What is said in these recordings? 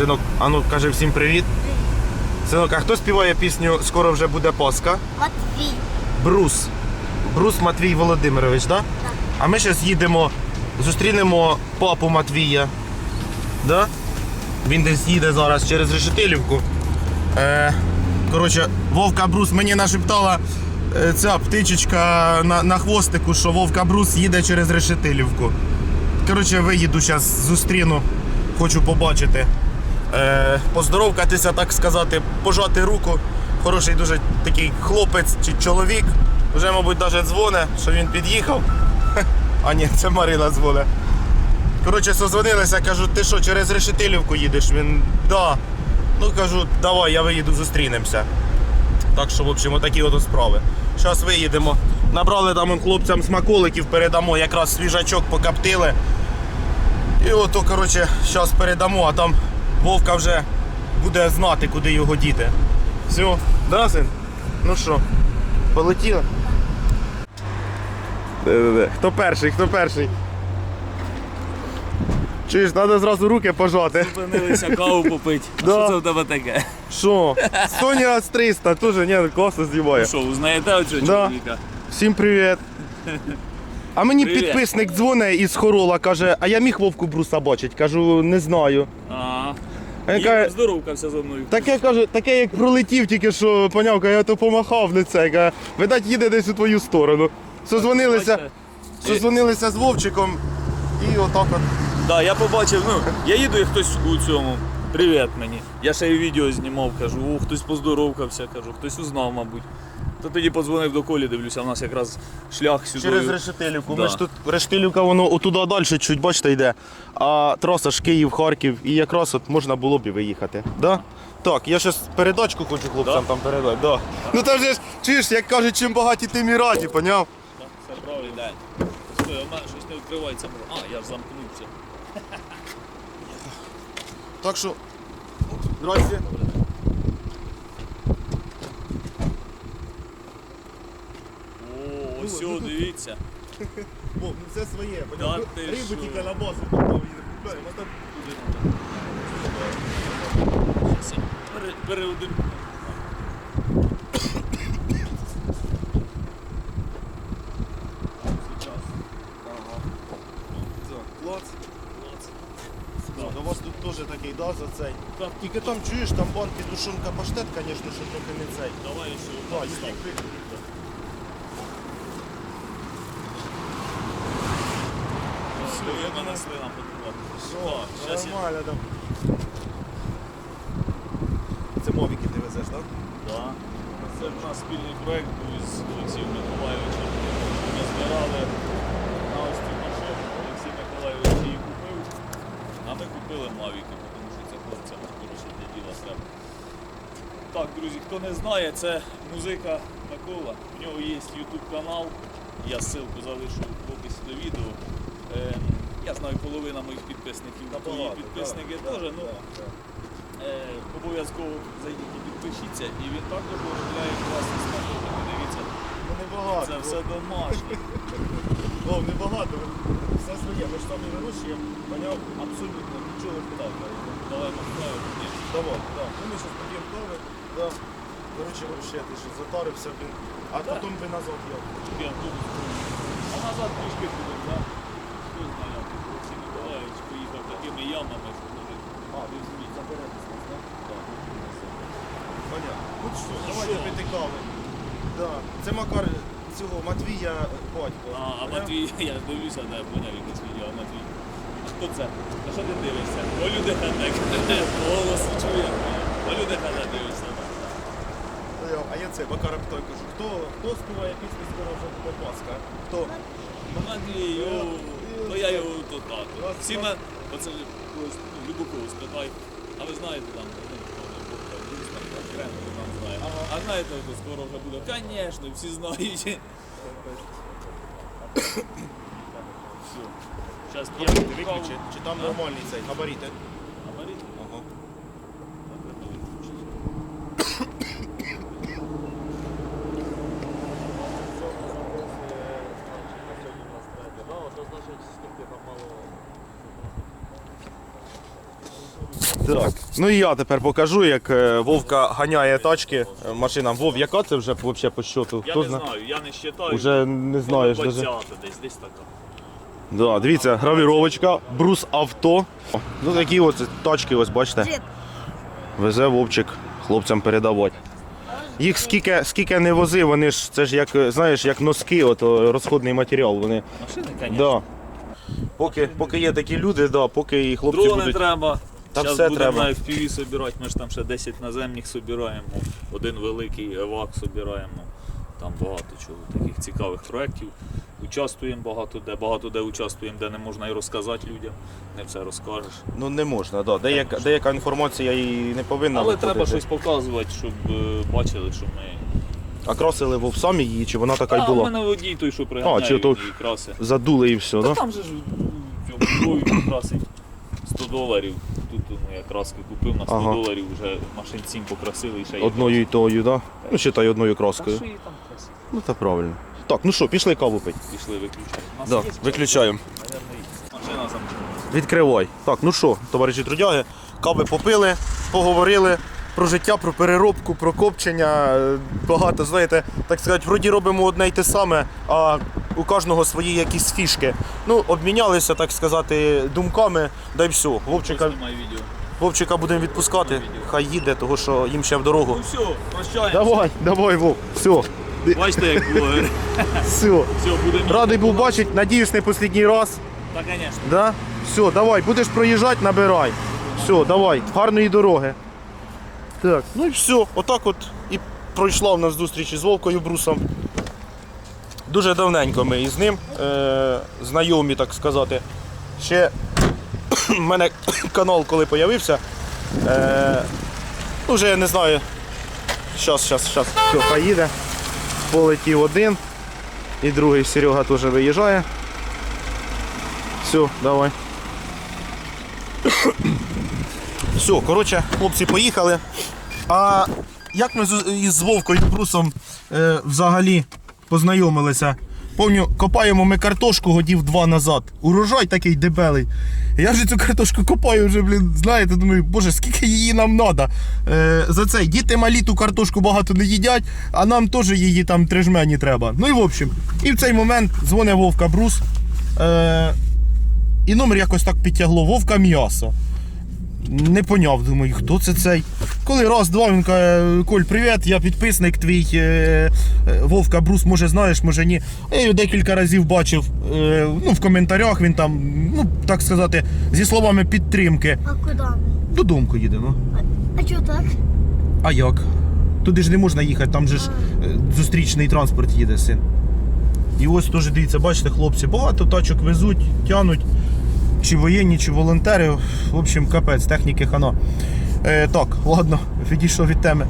Синок, а ну каже всім привіт. Синок, а хто співає пісню Скоро вже буде Пасха? Матвій. Брус. Брус Матвій Володимирович, так? А ми зараз їдемо, зустрінемо папу Матвія. Да? Він десь їде зараз через Решетилівку. Е, коротше, Вовка Брус мені нашептала е, ця птичечка на, на хвостику, що Вовка Брус їде через Решетилівку. Коротше, виїду зараз, зустріну, хочу побачити. Е, поздоровкатися, так сказати, пожати руку. Хороший дуже такий хлопець чи чоловік. Вже, мабуть, навіть дзвоне, що він під'їхав. А ні, це Марина дзвоне. Коротше, созвонилися, кажу, ти що, через Решетилівку їдеш? Він, да. Ну кажу, давай, я виїду, зустрінемося. Так що, в общем, отакі от справи. Зараз виїдемо. Набрали там хлопцям смаколиків, передамо, якраз свіжачок покоптили. І ото, коротше, зараз передамо, а там Вовка вже буде знати, куди його діти. Все, да, син? Ну що, полетіли? Де-де-де. Хто перший, хто перший? Чуєш, треба зразу руки пожати. Зупинилися каву попити. А Да. що це в тебе таке? Що? Sony A300, теж ні, класно знімає. Що, узнаєте оцього Да. чоловіка? Всім привіт. А мені Привіт. підписник дзвонить із Хорола, каже, а я міг Вовку Бруса бачить? Кажу, не знаю. А, А я каже, здоровкався зі мною. таке каже, таке як пролетів, тільки що поняв, каже, я то помахав не це. Каже, видать, їде десь у твою сторону. Созвонилися, созвонилися з Вовчиком і отак от. Да, я побачив, ну, я їду і хтось у цьому. Привіт мені. Я ще й відео знімав, кажу, о, хтось поздоровкався, кажу, хтось узнав, мабуть. То тоді подзвонив до Колі, дивлюся, в нас якраз шлях сюди. Через Решетилівку. Да. Ми ж тут Решетилівка, воно отуди далі, чуть бачите, йде. А траса ж Київ, Харків, і якраз от можна було б і виїхати. Да? Так, я щось передачку хочу хлопцям Да? там передати. Да. Ну там же ж, чуєш, як кажуть, чим багаті, тим і раді, поняв? Так, Все правильно, день. Стой, у мене щось не відкривається. А, я ж замкнувся. Так що. Здрасте. О, дивіться. О, ну своє, Да ти Рибу що? тільки на базу купив. Щас я пере- переодим. Сейчас. Клац. Клац. У вас тут теж такий, да, за цей. Так, Тільки там чуєш, там банки тушонка паштет, звісно, що трохи не цей. Давай ще Да, отак їх став. викрити. Все, мене свина подруга. Так, щас Нормально там. Це мовіки ти везеш, так? Да. Це в нас спільний проєкт був з Олексієм Миколаєвичем. Ми збирали на ось цю машину. Олексій Миколаєвич її купив, а ми купили Мавіки, тому що це хлопцям коротше для діла треба. Так, друзі, хто не знає, це музика Микола. У нього є YouTube канал. Я ссылку залишу в описі до відео. Е, я знаю, половина моїх підписників, твої підписники теж. Ну, Е, обов'язково зайдіть і підпишіться, і він також виробляє класні смаколики. Дивіться, Ну небагато. це все домашнє. О, небагато. Все своє. Ми ж там і вирощуємо. Поняв? Абсолютно нічого питав. Давай поставимо. Давай, да. Ну ми поп'ємо кави. Да. Коротше, вообще, ти що затарився. А потім би назад автобус. А назад трішки будемо, так? Хто знає, як Олексій Миколаївич поїхав такими ямами, що може. А, запередись нас, так? Так. Понятно. Ну що, давайте Що? пити кави. Да. Це Макар цього Матвія батько. А, а? Матвій, я дивлюся, де поняв якесь відео, а Матвій. А хто це? А що ти дивишся? Олю Деханек. Голос чує. Олю Деханек дивишся. Поняв. А я це Макара питаю, кажу, хто, хто співає пісню скоро вже буде Пасха? Хто? Матвій, о, то я його то так. Всі. Оце когось, ну, спитай. А ви знаєте там, ну, окремо, там знає. А знаєте, скоро вже буде? Звісно, всі знають. Все. Зараз п'ємо виключи, чи там нормальний цей габаріти? Габарит? Ага. Так, ну і я тепер покажу, як е, Вовка ганяє тачки е, машинам. Вов, яка це вже взагалі по счету? Я Хто не зна- знаю, я не вважаю. Уже не знаєш даже. 20 десь, десь така. Да, дивіться, гравіровочка, брус авто. Ну такі от тачки, ось бачите. Везе Вовчик хлопцям передавати. Їх скільки, скільки не вози, вони ж це ж як, знаєш, як носки, от розходний матеріал. Вони, Машини, звісно. да. Поки, поки є такі люди, да, поки і хлопці Дрони будуть. треба. Та Зараз все будемо треба. на FPV собирати, ми ж там ще 10 наземних собираємо, один великий евак собираємо. Там багато чого таких цікавих проєктів. Участвуємо багато де, багато де участвуємо, де не можна і розказати людям, не все розкажеш. Ну не можна, да. деяка, деяка інформація і не повинна. Але виходити. треба щось показувати, щоб е, бачили, що ми. А красили вов самі її, чи вона така й А, у була? мене водій той, що приганяє А, чи то- і краси. Задули і все, Та да? там же ж в Львові красить 100 доларів. Тут ну, я краски купив на 100 Ага. доларів, вже машин 7 покрасили і ще є. Одною і тою, да? Ну, читай одною Та краскою. що її там красити? Ну та правильно. Так, ну що, пішли каву пить. Пішли виключати. У нас Да, є виключаємо. Є. Машина замкнулася. Відкривай. Так, ну що, товариші трудяги, кави попили, поговорили про життя, про переробку, про копчення. Е, Багато, знаєте, так сказати, вроді робимо одне й те саме, а у кожного свої якісь фішки. Ну, обмінялися, так сказати, думками, да й все. Знімай відео. Вовчика будемо відпускати, хай їде, того що їм ще в дорогу. Ну все, прощаємо. Давай, давай, Вов, все, Бачите, як було. все. Все, будемо. Радий був бачити, надіюсь, не останній раз. Так, звісно. Да? Все, давай, будеш проїжджати, набирай. Все, давай, гарної дороги. Так, ну і все, отак от і пройшла в нас зустріч із Вовкою Брусом. Дуже давненько ми із ним е- знайомі, так сказати. Ще в мене канал, коли з'явився. Е- ну, вже не знаю. Щас, щас, щас. Все, поїде. Полетів один. І другий Серега теж виїжджає. Все, давай. Все, коротше, хлопці поїхали. А як ми з- із Вовкою Брусом е, взагалі познайомилися? Помню, копаємо ми картошку годів два назад. Урожай такий дебелий. Я ж цю картошку копаю вже, блін, знаєте, думаю, боже, скільки її нам треба. Е, за це діти малі ту картошку багато не їдять, а нам теж її там три жмені треба. Ну і в общем, і в цей момент дзвонить Вовка Брус. Е, і номер якось так підтягло Вовка м'ясо. Не поняв, думаю, хто це цей. Коли раз, два, він каже, Коль, привіт, я підписник твій. е, е, Вовка Брус, може знаєш, може ні. Я його декілька разів бачив е, ну, в коментарях, він там, ну, так сказати, зі словами підтримки. А куди ми? Додому їдемо. А чого так? А як? Туди ж не можна їхати, там же ж зустрічний транспорт їде син. І ось теж дивіться, бачите, хлопці, багато тачок везуть, тянуть. Чи воєнні, чи волонтери. В общем, капець, техніки хана. Е, так, ладно, відійшов від теми.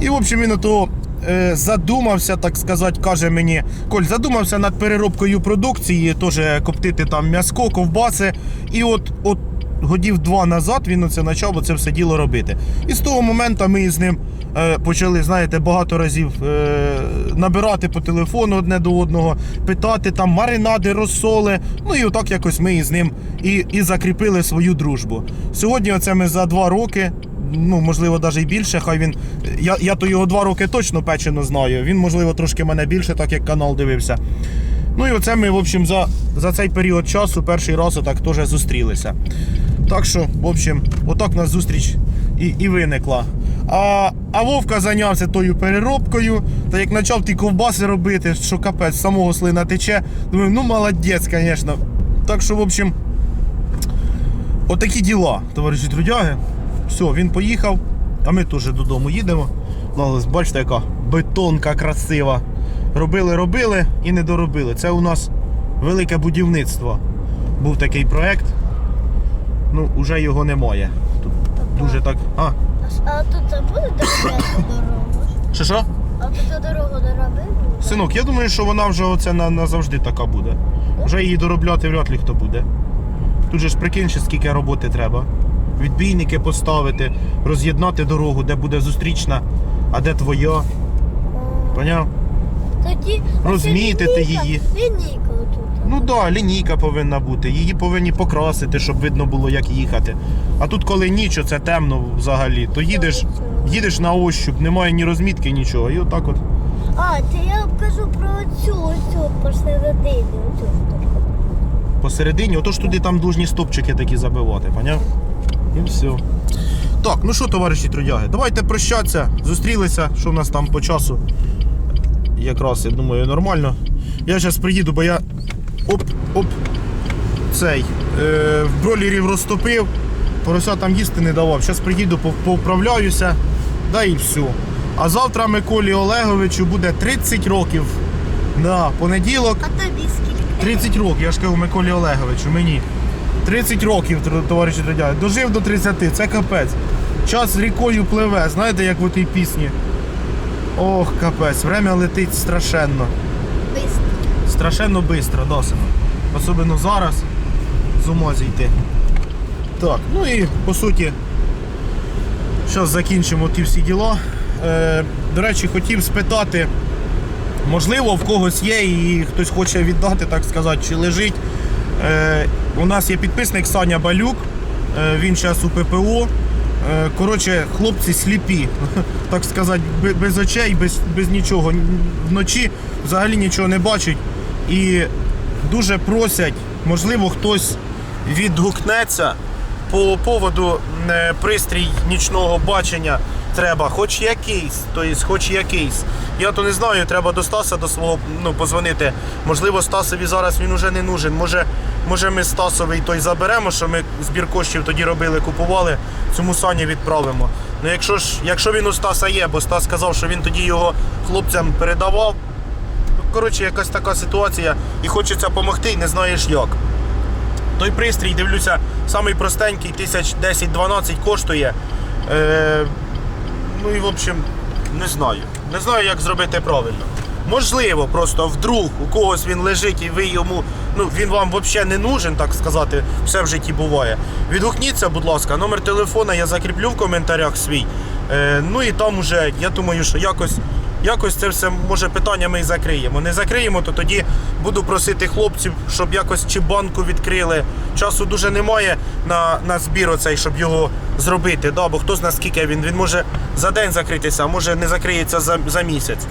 І, в общем, він ото е, задумався, так сказати, каже мені, Коль, задумався над переробкою продукції, теж коптити там м'яско, ковбаси. І от, от годів два назад він оце почав це все діло робити. І з того моменту ми з ним е, почали, знаєте, багато разів е, набирати по телефону одне до одного, питати там маринади, розсоли. Ну і отак якось ми із ним і, і закріпили свою дружбу. Сьогодні оце ми за два роки. Ну, можливо, навіть і більше. Хай він. Я, я то його два роки точно печено знаю. Він, можливо, трошки мене більше, так як канал дивився. Ну і оце ми, в общем, за, за цей період часу перший раз отак теж зустрілися. Так що, в общем, отак нас зустріч і, і виникла. А, а Вовка зайнявся тою переробкою, та як почав ті ковбаси робити, що капець, самого слина тече. Думаю, ну молодець, звісно. Так що, в общем, отакі діла, товариші трудяги. Все, він поїхав, а ми теж додому їдемо. Ну, бачите, яка бетонка красива. Робили, робили і не доробили. Це у нас велике будівництво. Був такий проект. Ну, вже його немає. Тут дуже так. А, А, тут це буде доробляти дорогу? що що? А тут дорогу доробив? Синок, я думаю, що вона вже оце назавжди така буде. Вже її доробляти вряд ли хто буде. Тут же ж прикинь, ще скільки роботи треба. Відбійники поставити, роз'єднати дорогу, де буде зустрічна, а де твоя. Поняв? Тоді Розмітити лінійка- її. Лінійка отут. Ну так, да, лінійка повинна бути. Її повинні покрасити, щоб видно було, як їхати. А тут, коли ніч, це темно взагалі, то їдеш, їдеш на ощуп, немає ні розмітки, нічого. І отак от. А, це я вам кажу про оцю, оцю посередині, оцю. посередині, отож туди там должні стопчики такі забивати, поняв? І все. Так, ну що, товариші трудяги, давайте прощатися. Зустрілися, що в нас там по часу. Якраз, я думаю, нормально. Я зараз приїду, бо я оп-оп цей е, в бролерів розтопив, порося там їсти не давав. Зараз приїду, повправляюся, да і все. А завтра Миколі Олеговичу буде 30 років на понеділок. А тобі скільки? 30 років, я ж кажу Миколі Олеговичу, мені. 30 років, товариші трудяги. Дожив до 30, це капець. Час рікою пливе, знаєте, як в тій пісні. Ох, капець, время летить страшенно. Бистро. Страшенно швидко, досить. Особливо зараз з ума зійти. Так, ну і по суті, зараз закінчимо ті всі діла. Е, до речі, хотів спитати, можливо, в когось є і хтось хоче віддати, так сказати, чи лежить. Е, у нас є підписник Саня Балюк, е, він зараз у ППО. Е, коротше, хлопці сліпі, так сказати, без очей, без, без нічого. Вночі взагалі нічого не бачать. І дуже просять, можливо, хтось відгукнеться по поводу е, пристрій нічного бачення. Треба, хоч якийсь, тобто хоч якийсь. Я то не знаю, треба до Стаса до свого ну, позвонити. Можливо, Стасові зараз він уже не нужен. Може, може ми Стасовий той заберемо, що ми збір коштів тоді робили, купували, цьому Сані відправимо. Ну якщо ж, якщо він у Стаса є, бо Стас сказав, що він тоді його хлопцям передавав. Коротше, якась така ситуація, і хочеться допомогти, і не знаєш як. Той пристрій, дивлюся, самий простенький, тисяч 10-12 коштує. Е, ну і в общем, не знаю. Не знаю, як зробити правильно. Можливо, просто вдруг у когось він лежить і ви йому, ну він вам взагалі не нужен, так сказати, все в житті буває. Відгукніться, будь ласка, номер телефона я закріплю в коментарях свій. Е, ну і там уже, я думаю, що якось, якось це все може питання ми і закриємо. Не закриємо, то тоді буду просити хлопців, щоб якось чи банку відкрили. Часу дуже немає на, на збір оцей, щоб його зробити. Да? Бо хто зна скільки він. Він може за день закритися, а може не закриється за, за місяць.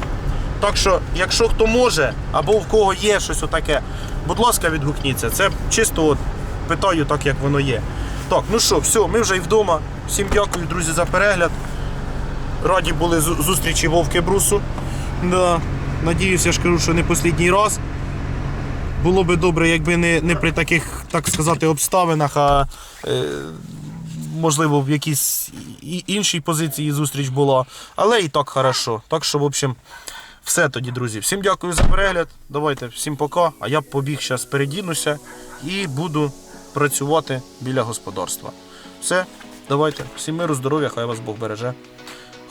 Так що, якщо хто може, або в кого є щось отаке, будь ласка, відгукніться. Це чисто от питаю, так як воно є. Так, ну що, все, ми вже і вдома. Всім дякую, друзі, за перегляд. Раді були зустрічі Вовки Брусу. Да. Надіюся, я ж кажу, що не останній раз. Було би добре, якби не, не при таких, так сказати, обставинах, а е, можливо в якійсь іншій позиції зустріч була. Але і так хорошо. Так що, в общем, все тоді, друзі. Всім дякую за перегляд. Давайте, всім пока. А я побіг зараз передінуся і буду працювати біля господарства. Все, давайте. Всім миру, здоров'я, хай вас Бог береже.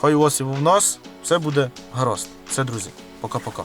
Хай у вас і в нас все буде гаразд. Все, друзі. Пока-пока.